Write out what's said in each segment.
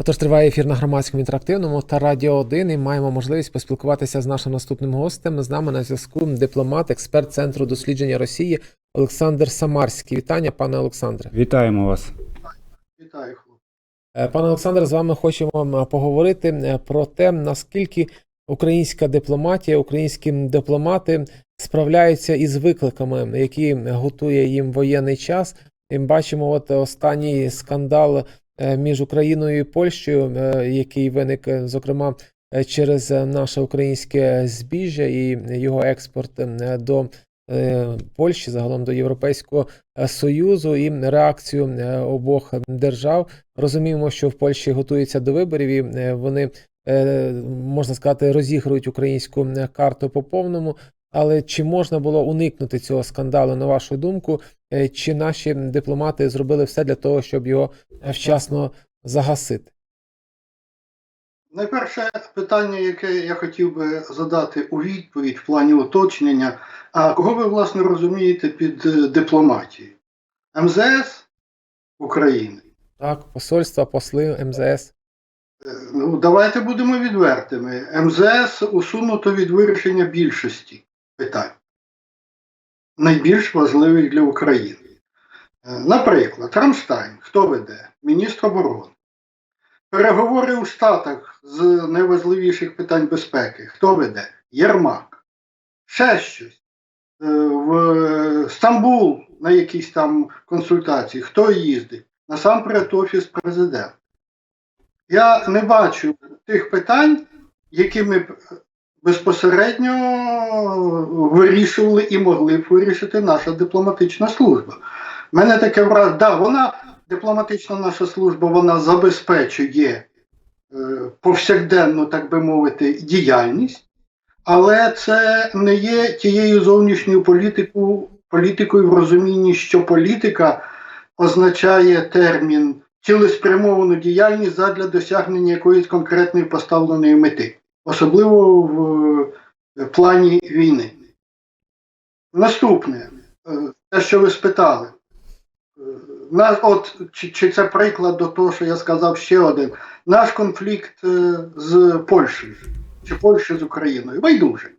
Отож, триває ефір на громадському інтерактивному та Радіо 1 і маємо можливість поспілкуватися з нашим наступним гостем. З нами на зв'язку дипломат, експерт Центру дослідження Росії Олександр Самарський. Вітання, пане Олександре. Вітаємо вас. Вітаю. Е, Пане Олександре, з вами хочемо поговорити е, про те, наскільки українська дипломатія, українські дипломати справляються із викликами, які готує їм воєнний час. І бачимо, от останній скандал е, між Україною і Польщею, е, який виник, е, зокрема, через наше українське збіжжя і його експорт до Польщі, загалом до Європейського Союзу, і реакцію обох держав. Розуміємо, що в Польщі готуються до виборів, і вони, можна сказати, розігрують українську е, карту по повному. Але чи можна було уникнути цього скандалу, на вашу думку? Е, Чи наші дипломати зробили все для того, щоб його е, вчасно загасити? Найперше питання, яке я хотів би задати у відповідь в плані уточнення. А кого ви, власне, розумієте під е, дипломатією? МЗС України? Так, посольства, посли, МЗС. Ну, давайте будемо відвертими. МЗС усунуто від вирішення більшості питань, найбільш важливих для України. Е, Наприклад, Рамштайн, хто веде? Міністр оборони. Переговори у Штатах з найважливіших питань безпеки. Хто веде? Єрмак. Ще щось. Е, В Стамбул на якісь там консультації. Хто їздить? Насамперед Офіс президента. Я не бачу тих питань, які ми б безпосередньо вирішували і могли б вирішити наша дипломатична служба. У мене таке враження, да, вона, дипломатична наша служба, вона забезпечує е, повсякденну, так би мовити, діяльність, але це не є тією зовнішньою політику, політикою в розумінні, що політика означає термін цілеспрямовану діяльність задля досягнення якоїсь конкретної поставленої мети, особливо в е, плані війни. Наступне, е, те, що ви спитали. Е, от, чи, чи це приклад до того, що я сказав ще один. Наш конфлікт з Польщею, чи Польща з Україною, байдуже.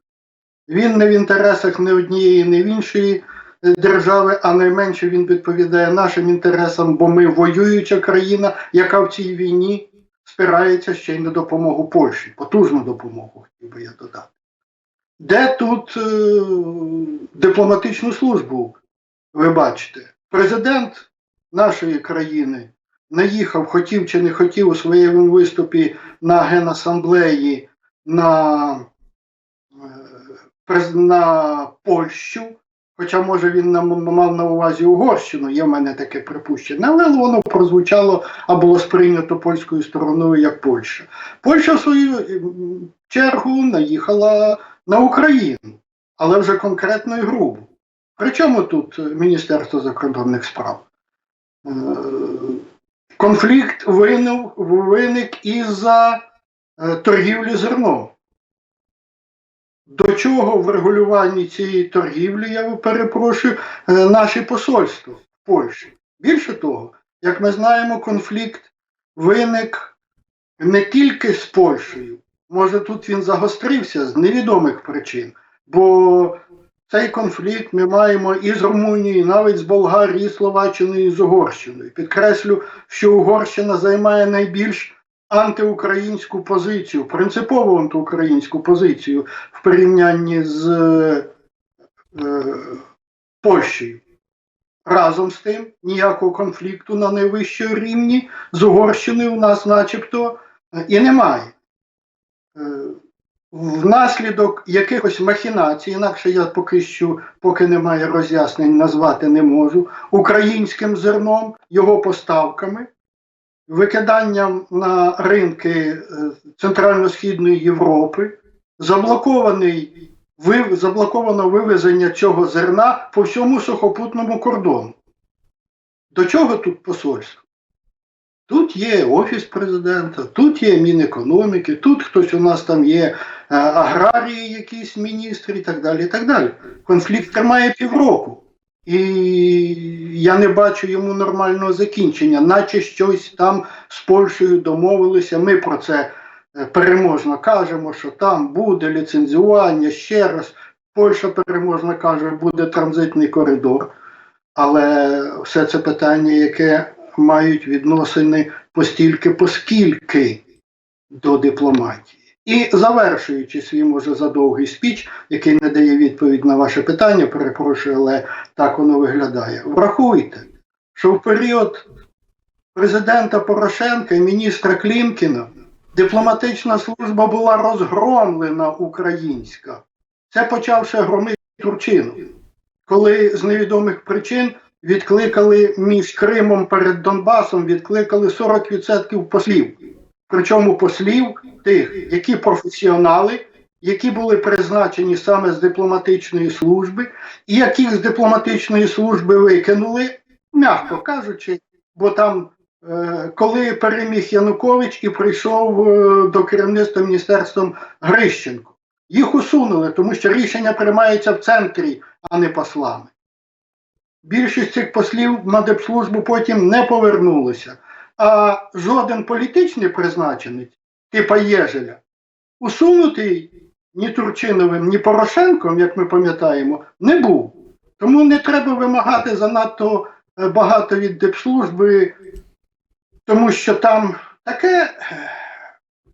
Він не в інтересах ні однієї, ні в іншої держави, а найменше він відповідає нашим інтересам, бо ми воююча країна, яка в цій війні спирається ще й на допомогу Польщі, потужну допомогу, хотів би я додати. Де тут е, дипломатичну службу, ви бачите? Президент нашої країни наїхав, хотів чи не хотів у своєму виступі на Генасамблеї на, е, на Польщу, хоча, може, він мав на увазі Угорщину, є в мене таке припущення, але воно прозвучало а було сприйнято польською стороною як Польща. Польща в свою чергу наїхала на Україну, але вже конкретно і грубо. Причому тут Міністерство закордонних справ? Е, Конфлікт виник із-за е, торгівлі зерном. До чого в регулюванні цієї торгівлі, я перепрошую, е, наше посольство в Польщі. Більше того, як ми знаємо, конфлікт виник не тільки з Польщею, може тут він загострився з невідомих причин, бо цей конфлікт ми маємо і з Румунією, навіть з Болгарією, і Словаччиною, і з Угорщиною. Підкреслю, що Угорщина займає найбільш антиукраїнську позицію, принципово антиукраїнську позицію в порівнянні з е, Польщею. Разом з тим, ніякого конфлікту на найвищому рівні з Угорщиною у нас начебто е, і немає. Е, Внаслідок якихось махінацій, інакше я поки що, поки немає роз'яснень, назвати не можу, українським зерном, його поставками, викиданням на ринки е, Центрально-Східної Європи, заблокований, вив, заблоковано вивезення цього зерна по всьому сухопутному кордону. До чого тут посольство? Тут є Офіс президента, тут є Мінекономіки, тут хтось у нас там є е, аграрії, якісь міністри і так далі. і так далі. Конфлікт тримає півроку. І я не бачу йому нормального закінчення, наче щось там з Польщею домовилися. Ми про це е, переможно кажемо, що там буде ліцензування ще раз. Польща переможно каже, буде транзитний коридор. Але все це питання, яке мають відносини постільки, поскільки до дипломатії. І завершуючи свій може задовгий спіч, який не дає відповідь на ваше питання, перепрошую, але так воно виглядає. Врахуйте, що в період президента Порошенка і міністра Клімкіна дипломатична служба була розгромлена українська. Це почав ще громити Турчину, коли з невідомих причин відкликали між Кримом перед Донбасом, відкликали 40% послів. Причому послів тих, які професіонали, які були призначені саме з дипломатичної служби, і яких з дипломатичної служби викинули, м'яко кажучи, бо там, е, коли переміг Янукович і прийшов е, до керівництва міністерством Грищенко, їх усунули, тому що рішення приймається в центрі, а не послами. Більшість цих послів на депслужбу потім не повернулися. А жоден політичний призначенець, типа Єжеля, усунутий ні Турчиновим, ні Порошенком, як ми пам'ятаємо, не був. Тому не треба вимагати занадто е, багато від депслужби, тому що там таке. е,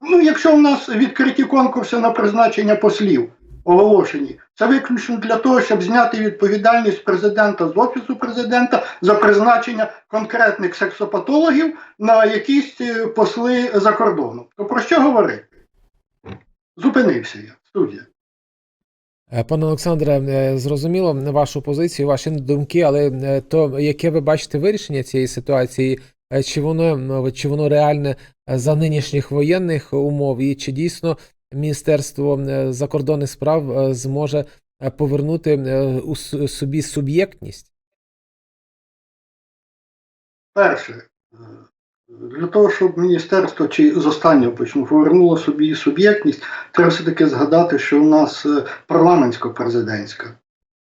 Ну, якщо в нас відкриті конкурси на призначення послів оголошені, це виключно для того, щоб зняти відповідальність президента з офісу президента за призначення конкретних сексопатологів на якісь е, посли за кордоном. То про що говорити? Зупинився я, студія. Е, Пане Олександре, е, зрозуміло вашу позицію, ваші думки, але то яке ви бачите вирішення цієї ситуації? Чи воно м, чи воно реальне за нинішніх воєнних умов, і чи дійсно Міністерство е, закордонних справ е, зможе е, повернути у собі суб'єктність? Перше, для того, щоб міністерство, чи з останнього почну, повернуло собі суб'єктність, треба все-таки згадати, що у нас парламентсько-президентська,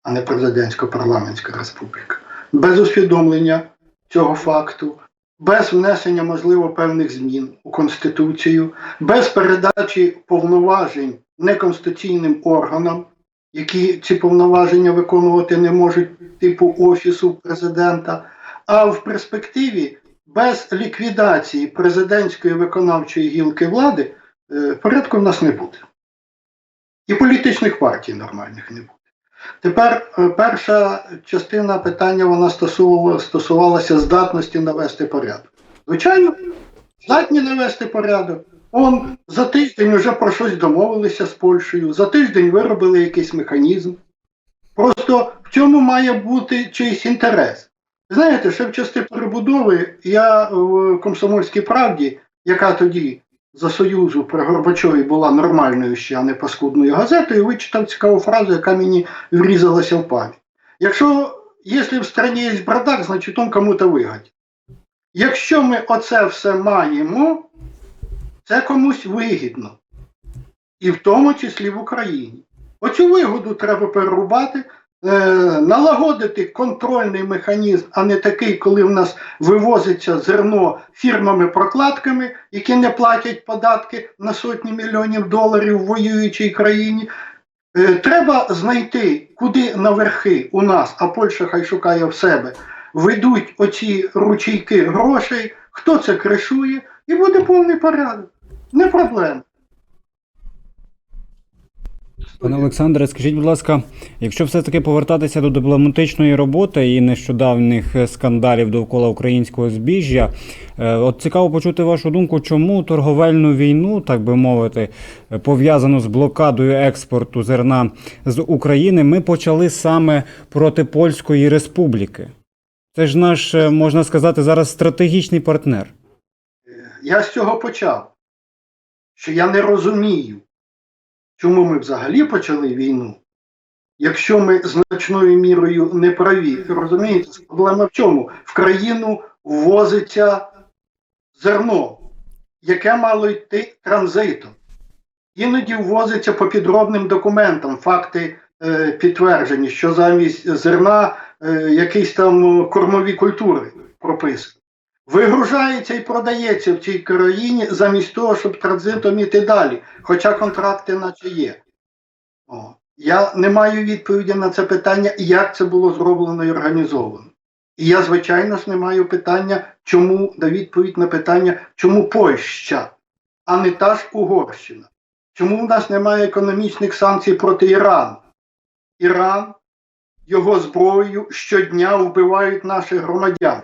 а не президентсько-парламентська республіка. Без усвідомлення цього факту, без внесення, можливо, певних змін у Конституцію, без передачі повноважень неконституційним органам, які ці повноваження виконувати не можуть, типу Офісу президента. А в перспективі без ліквідації президентської виконавчої гілки влади е, порядку в нас не буде. І політичних партій нормальних не буде. Тепер е, перша частина питання вона стосувала, стосувалася здатності навести порядок. Звичайно, здатні навести порядок. Он за тиждень вже про щось домовилися з Польщею, за тиждень виробили якийсь механізм. Просто в цьому має бути чийсь інтерес. Знаєте, ще в части перебудови я в комсомольській правді, яка тоді за Союзу при Горбачові була нормальною ще, а не паскудною газетою, вичитав цікаву фразу, яка мені врізалася в пам'ять. Якщо якщо в страні є бардак, значить он кому-то вигодить. Якщо ми оце все маємо, це комусь вигідно. І в тому числі в Україні. Оцю вигоду треба перерубати, налагодити контрольний механізм, а не такий, коли в нас вивозиться зерно фірмами-прокладками, які не платять податки на сотні мільйонів доларів в воюючій країні. Е, треба знайти, куди наверхи у нас, а Польща хай шукає в себе, ведуть оці ручейки грошей, хто це кришує, і буде повний порядок. Не проблема. Пане Олександре, скажіть, будь ласка, якщо все-таки повертатися до дипломатичної роботи і нещодавніх скандалів довкола українського збіжжя, е, от цікаво почути вашу думку, чому торговельну війну, так би мовити, пов'язану з блокадою експорту зерна з України, ми почали саме проти Польської Республіки. Це ж наш, е, можна сказати, зараз стратегічний партнер. Я з цього почав. Що я не розумію, чому ми взагалі почали війну, якщо ми значною мірою не праві. Розумієте, проблема в чому? В країну ввозиться зерно, яке мало йти транзитом. Іноді ввозиться по підробним документам факти е, підтверджені, що замість зерна е, якісь там кормові культури прописані. Вигружається і продається в цій країні замість того, щоб транзитом іти далі, хоча контракти наче є. О. Я не маю відповіді на це питання, як це було зроблено і організовано. І я, звичайно ж, не маю питання, чому на відповідь на питання, чому Польща, а не та ж Угорщина. Чому в нас немає економічних санкцій проти Ірану? Іран, його зброєю щодня вбивають наших громадян.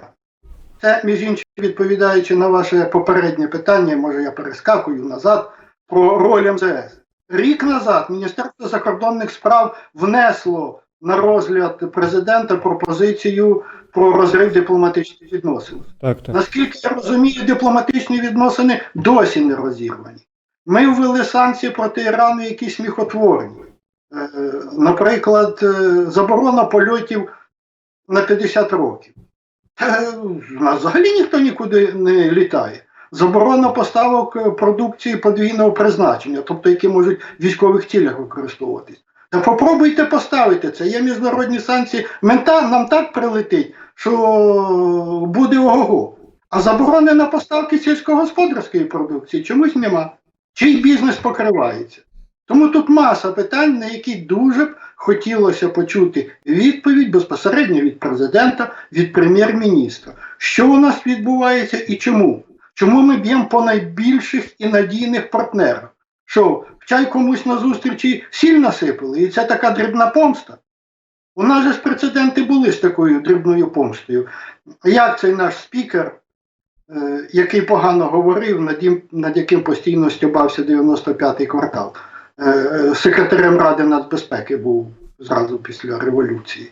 Це, між іншим, відповідаючи на ваше попереднє питання, може я перескакую назад, про роль МЗС. Рік назад Міністерство закордонних справ внесло на розгляд президента пропозицію про розрив дипломатичних відносин. Так, так. Наскільки я розумію, дипломатичні відносини досі не розірвані. Ми ввели санкції проти Ірану, які сміхотворні. Е, Наприклад, е, заборона польотів на 50 років. У нас взагалі ніхто нікуди не літає. Заборона поставок е, продукції подвійного призначення, тобто які можуть в військових цілях використовуватись. Та попробуйте поставити це. Є міжнародні санкції. Мента нам так прилетить, що буде ого-го. А заборони на поставки сільськогосподарської продукції чомусь нема. Чий бізнес покривається. Тому тут маса питань, на які дуже б хотілося почути відповідь безпосередньо від президента, від прем'єр-міністра. Що у нас відбувається і чому? Чому ми б'ємо по найбільших і надійних партнерах? Що, чай комусь на зустрічі сіль насипали, і це така дрібна помста? У нас же ж прецеденти були з такою дрібною помстою. Як цей наш спікер, е, який погано говорив, над, яким постійно стюбався 95-й квартал, секретарем Ради нацбезпеки був зразу після революції.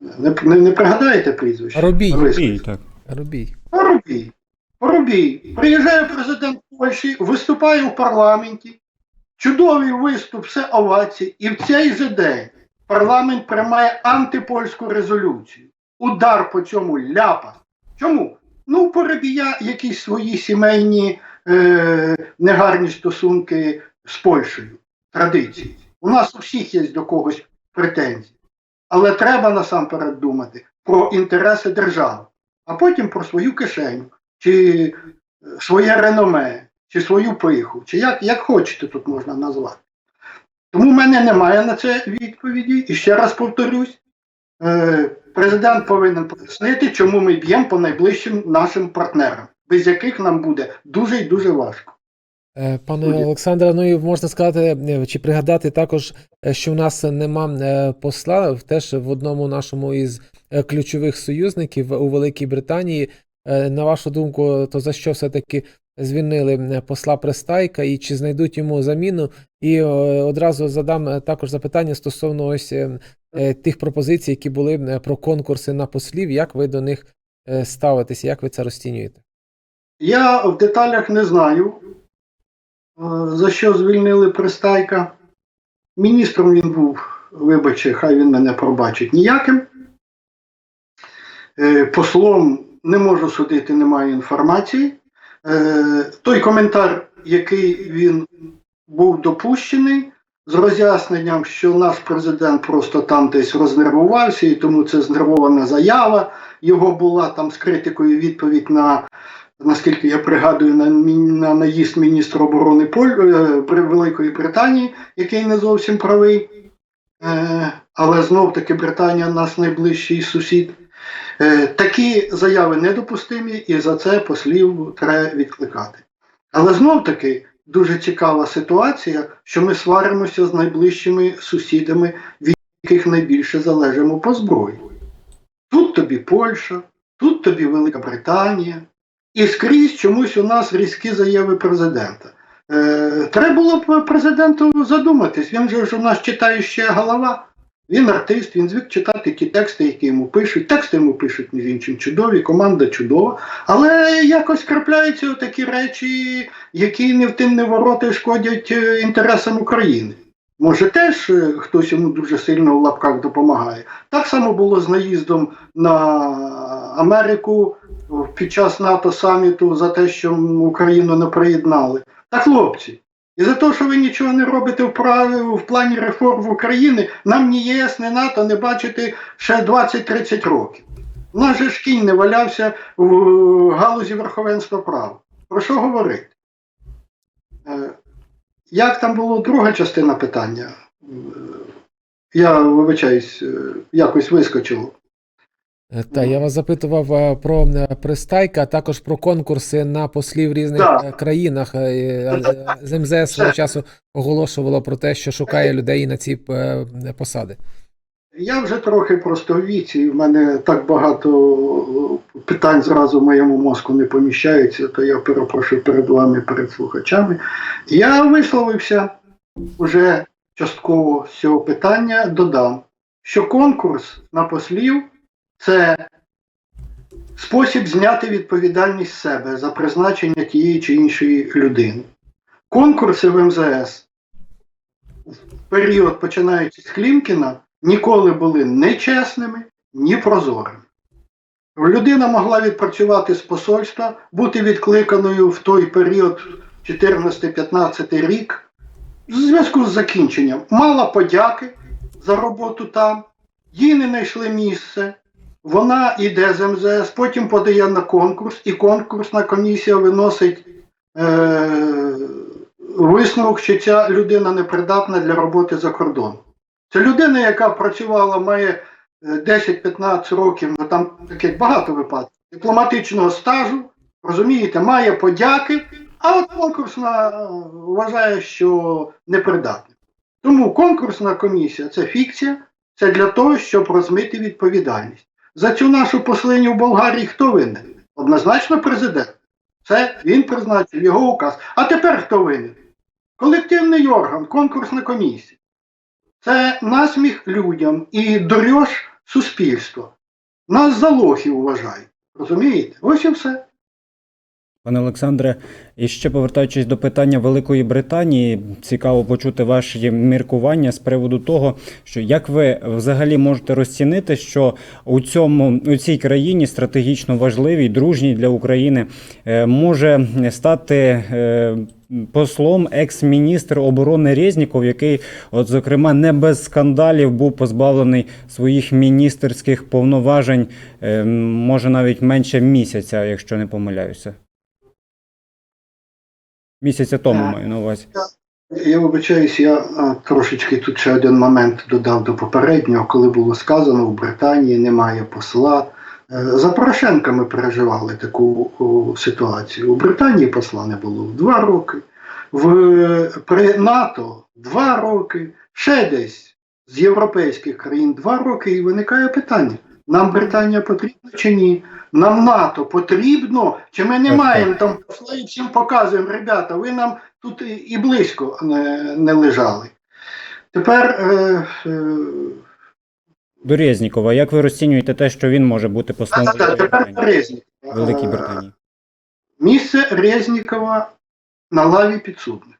Не, не, не пригадаєте прізвище? Робій. І, так. Робій. Поробій. Поробій. Приїжджає президент Польщі, виступає в парламенті. Чудовий виступ, все овації. І в цей же день парламент приймає антипольську резолюцію. Удар по цьому ляпас. Чому? Ну, Поробія якісь свої сімейні е, негарні стосунки з Польщею, традиції. У нас у всіх є до когось претензії. Але треба насамперед думати про інтереси держави а потім про свою кишеню, чи е, своє реноме, чи свою пиху, чи як, як хочете тут можна назвати. Тому в мене немає на це відповіді. І ще раз повторюсь: е, президент повинен пояснити, чому ми б'ємо по найближчим нашим партнерам, без яких нам буде дуже і дуже важко. Е, Пане Олександре, ну і можна сказати е, чи пригадати також, е, що в нас нема посла теж в одному нашому із ключових союзників у Великій Британії. На вашу думку, то за що все-таки звільнили посла Престайка і чи знайдуть йому заміну? І одразу задам також запитання стосовно ось тих пропозицій, які були про конкурси на послів. Як ви до них ставитеся? Як ви це розцінюєте? Я в деталях не знаю, за що звільнили Пристайка. Міністром він був, вибачте, хай він мене пробачить ніяким. Е, Послом не можу судити, немає інформації. Е, Той коментар, який він був допущений, з роз'ясненням, що наш президент просто там десь рознервувався, і тому це знервована заява. Його була там з критикою відповідь на наскільки я пригадую, на, на наїзд міністра оборони Поль, е, Великої Британії, який не зовсім правий. Е, але знов таки Британія наш найближчий сусід. Е, такі заяви недопустимі, і за це послів треба відкликати. Але знов таки дуже цікава ситуація, що ми сваримося з найближчими сусідами, від яких найбільше залежимо по зброї. Тут тобі Польща, тут тобі Велика Британія, і скрізь чомусь у нас різкі заяви президента. Е, треба було б президенту задуматись. Він же ж у нас читає ще голова. Він артист, він звик читати ті тексти, які йому пишуть. Тексти йому пишуть, між іншим, чудові, команда чудова. Але якось крапляються такі речі, які не в тим не вороти шкодять е, інтересам України. Може, теж е, хтось йому дуже сильно в лапках допомагає. Так само було з наїздом на Америку під час НАТО саміту за те, що Україну не приєднали. Та хлопці, І за те, що ви нічого не робите в, прав- в плані реформ в Україні, нам ні ЄС, ні НАТО не бачити ще 20-30 років. У нас же ж кінь не валявся в галузі верховенства права. Про що говорити? Е, Як там була друга частина питання? Е, Я вибачаюсь, е, якось вискочило. Е, Та я вас запитував е, про е, пристайка, а також про конкурси на послів в різних е, країнах. З МЗС свого часу оголошувало про те, що шукає людей на ці посади. Я вже трохи просто в віці, і в мене так багато питань зразу в моєму мозку не поміщаються, то я перепрошую перед вами, перед слухачами. Я висловився вже частково з цього питання, додам, що конкурс на послів це спосіб зняти відповідальність себе за призначення тієї чи іншої людини. Конкурси в МЗС в період, починаючи з Клімкіна, ніколи були нечесними, ні прозорими. Людина могла відпрацювати з посольства, бути відкликаною в той період 14-15 рік в зв'язку з закінченням. Мала подяки за роботу там, їй не знайшли місце. Вона йде з МЗС, потім подає на конкурс, і конкурсна комісія виносить е- висновок, що ця людина непридатна для роботи за кордоном. Це людина, яка працювала, має е, 10-15 років, ну там таких багато випадків, дипломатичного стажу, розумієте, має подяки, а от конкурсна е, вважає, що непридатна. Тому конкурсна комісія це фікція, це для того, щоб розмити відповідальність. За цю нашу послиню в Болгарії хто винен? Однозначно президент. Це він призначив його указ. А тепер хто винен? Колективний орган, конкурсна комісія. Це насміх людям і дорьож суспільства. Нас за лохів вважають. Розумієте? Ось і все. Пане Олександре, і ще повертаючись до питання Великої Британії, цікаво почути ваші міркування з приводу того, що як ви взагалі можете розцінити, що у цьому у цій країні стратегічно важливій, дружній для України, е, може стати е, послом екс-міністр оборони Резніков, який, от зокрема, не без скандалів був позбавлений своїх міністерських повноважень, е, може навіть менше місяця, якщо не помиляюся. Місяця тому маю на увазі. Я вибачаюсь, я трошечки тут ще один момент додав до попереднього, коли було сказано, в Британії немає посла. Е, За Порошенка ми переживали таку о, ситуацію. У Британії посла не було два роки, в при НАТО два роки, ще десь з європейських країн два роки, і виникає питання: нам Британія потрібна чи ні? Нам НАТО потрібно, чи ми не маємо там посла і всім показуємо, ребята, ви нам тут і- близько не, не лежали. Тепер е, е, До Резнікова, як ви розцінюєте те, що він може бути послом тепер Британії? Великій Е, Британії? Місце Резнікова на лаві підсудних.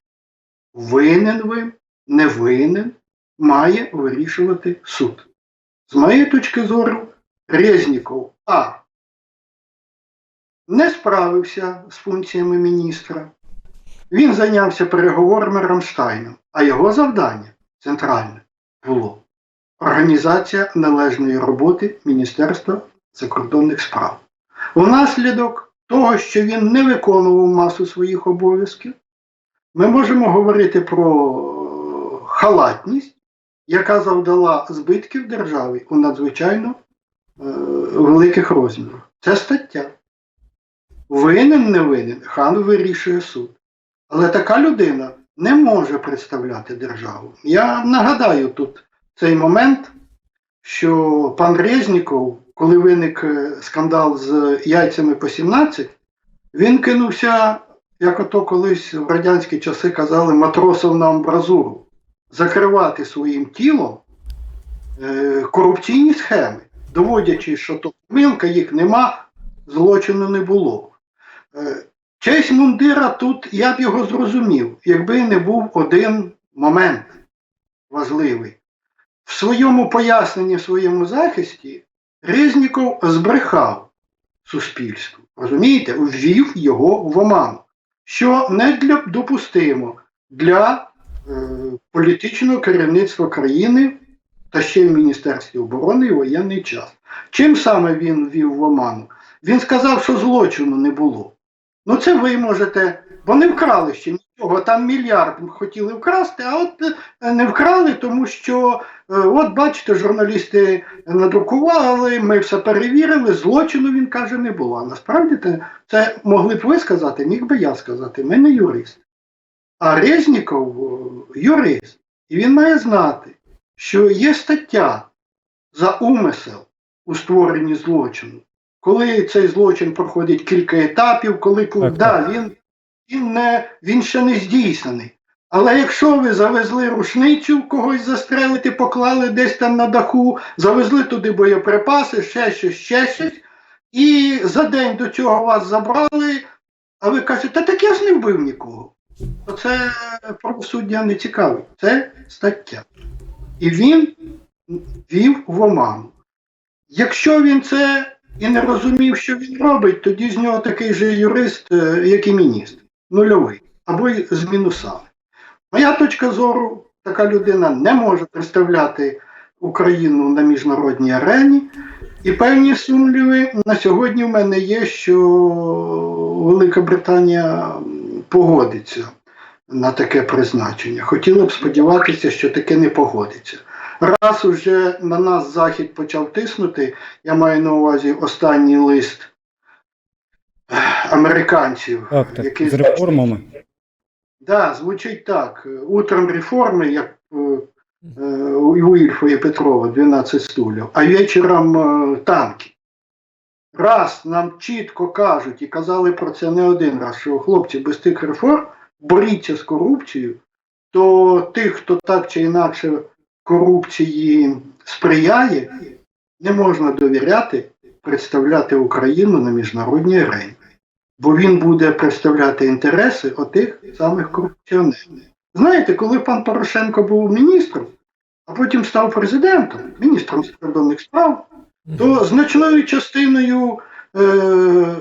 Винен ви, не винен, має вирішувати суд. З моєї точки зору, Резніков А. Не справився з функціями міністра. Він зайнявся переговорами Рамштайном, а його завдання центральне було організація належної роботи Міністерства закордонних справ. Внаслідок того, що він не виконував масу своїх обов'язків, ми можемо говорити про халатність, яка завдала збитків державі у надзвичайно е, великих розмірах. Це стаття. Винен, не винен, хан вирішує суд. Але така людина не може представляти державу. Я нагадаю тут цей момент, що пан Резніков, коли виник е, скандал з яйцями по 17, він кинувся, як ото колись в радянські часи казали, матросом на амбразуру, закривати своїм тілом е, корупційні схеми, доводячи, що то помилка їх нема, злочину не було. Е, Честь мундира тут я б його зрозумів, якби не був один момент важливий. В своєму поясненні, в своєму захисті Резніков збрехав суспільству. Розумієте, ввів його в оману, що не для допустимо. для е, політичного керівництва країни та ще в Міністерстві оборони і воєнний час. Чим саме він ввів в оману? Він сказав, що злочину не було. Ну це ви можете, бо не вкрали ще нічого. Там мільярд хотіли вкрасти, а от е, не вкрали, тому що, е, от бачите, журналісти надрукували, ми все перевірили, злочину він каже, не було. А насправді це могли б ви сказати, міг би я сказати. Ми не юрист. А Резніков е, юрист. І він має знати, що є стаття за умисел у створенні злочину. Коли цей злочин проходить кілька етапів, коли Так, да, він, він, не, він ще не здійснений. Але якщо ви завезли рушницю, когось застрелити, поклали десь там на даху, завезли туди боєприпаси, ще щось, ще щось, і за день до цього вас забрали, а ви кажете, та так я ж не вбив нікого. То це правосуддя не цікавить. Це стаття. І він вів в оману. Якщо він це і не розумів, що він робить, тоді з нього такий же юрист, е, як і міністр. Нульовий. Або й з мінусами. Моя точка зору, така людина не може представляти Україну на міжнародній арені. І певні сумніви на сьогодні в мене є, що Велика Британія погодиться на таке призначення. Хотіли б сподіватися, що таке не погодиться. Раз уже на нас Захід почав тиснути, я маю на увазі останній лист американців, Так, так, який з реформами. Да, звучить так. Утром реформи, як е, е, у Ільфа і Петрова 12 стульів, а вечором е, танки. Раз нам чітко кажуть і казали про це не один раз, що хлопці без тих реформ боріться з корупцією, то тих, хто так чи інакше корупції сприяє, не можна довіряти представляти Україну на міжнародній арені бо він буде представляти інтереси отих самих корупціонерів. Знаєте, коли пан Порошенко був міністром, а потім став президентом, міністром закордонних справ, то значною частиною е,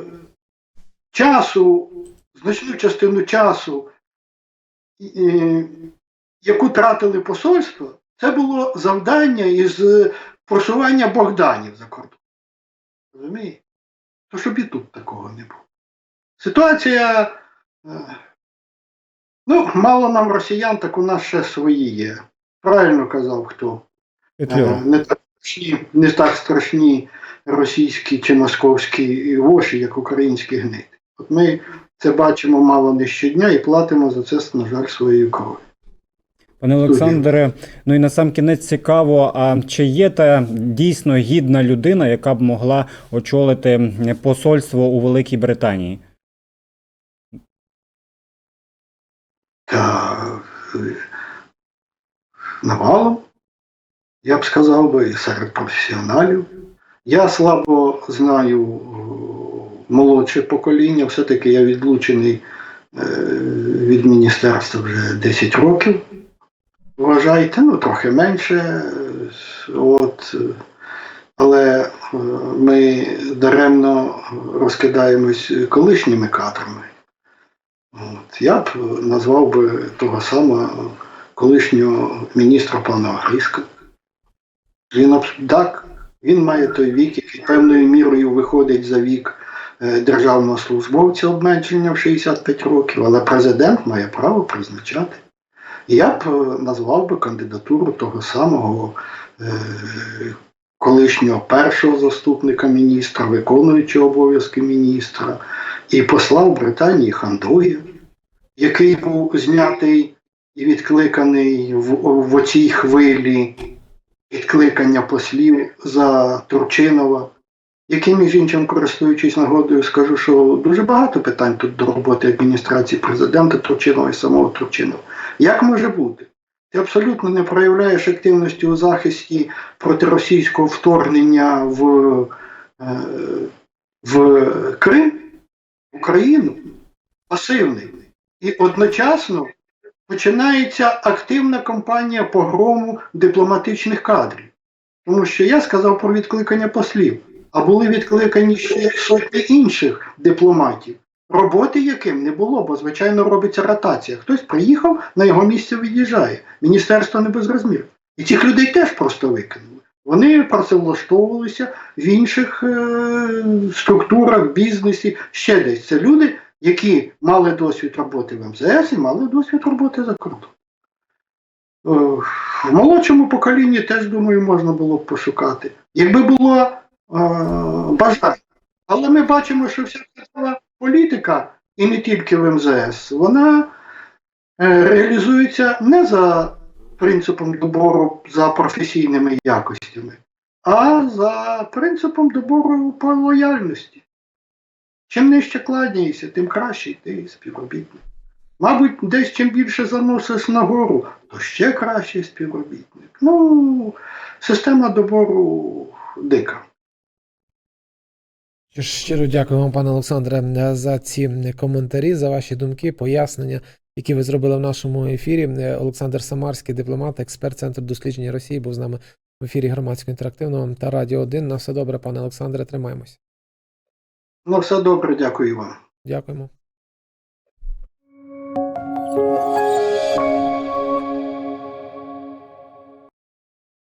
часу, значну частину часу, е, яку тратили посольства, це було завдання із просування Богданів за кордон. Розумієте? То щоб і тут такого не було. Ситуація. е, Ну, мало нам росіян, так у нас ще свої є. Правильно казав хто. Е, Не так страшні, не так страшні російські чи московські воші, як українські гнити. От ми це бачимо мало не щодня і платимо за це, на жаль, своєю кров'ю. Пане Олександре, ну і на сам кінець цікаво, а чи є та дійсно гідна людина, яка б могла очолити посольство у Великій Британії? Та навалом, я б сказав би, серед професіоналів. Я слабо знаю молодше покоління, все-таки я відлучений е, від міністерства вже 10 років. Вважайте, ну трохи менше. От, але е, ми даремно розкидаємось колишніми кадрами. От. Я б назвав би того самого колишнього міністра пана Гриска. Він так, він має той вік, який певною мірою виходить за вік е, державного службовця обмеження в 65 років, але президент має право призначати. Я б е, назвав би кандидатуру того самого е, колишнього першого заступника міністра, виконуючого обов'язки міністра, і послав Британії Хандоя, який був знятий і відкликаний в, в оцій хвилі відкликання послів за Турчинова, який, між іншим, користуючись нагодою, скажу, що дуже багато питань тут до роботи адміністрації президента Турчинова і самого Турчинова. Як може бути? Ти абсолютно не проявляєш активності у захисті проти російського вторгнення в, е, в Крим, Україну, пасивний. І одночасно починається активна кампанія погрому дипломатичних кадрів. Тому що я сказав про відкликання послів, а були відкликані ще сотні інших дипломатів, роботи яким не було, бо звичайно робиться ротація. Хтось приїхав, на його місце від'їжджає. Міністерство не без розмірів. І цих людей теж просто викинули. Вони працевлаштовувалися в інших е- структурах, бізнесі, ще десь. Це люди, які мали досвід роботи в МЗС і мали досвід роботи за кордоном. Е, В молодшому поколінні теж, думаю, можна було б пошукати. Якби було е, бажання. Але ми бачимо, що вся ця політика, і не тільки в МЗС, вона е, реалізується не за принципом добору за професійними якостями, а за принципом добору по лояльності. Чим нижче кладнієшся, тим краще ти співробітник. Мабуть, десь чим більше заносиш нагору, то ще кращий співробітник. Ну, система добору дика. Щиро дякую вам, пане Олександре, за ці коментарі, за ваші думки, пояснення, які ви зробили в нашому ефірі. Олександр Самарський, дипломат, експерт Центру дослідження Росії, був з нами в ефірі громадського інтерактивного та Радіо 1. На все добре, пане Олександре, тримаємось. Ну, все добре, дякую вам. Дякуємо.